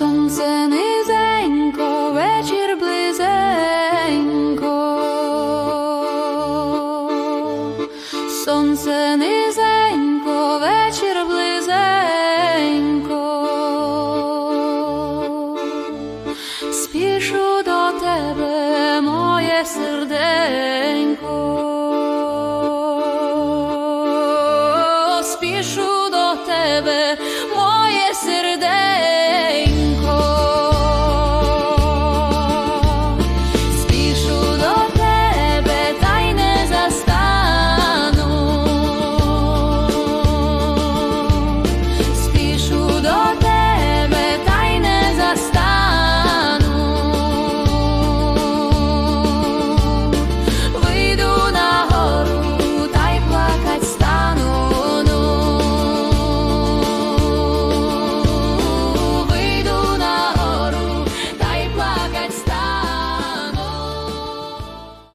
сонце низенько, вечір близенько, сонце низенько.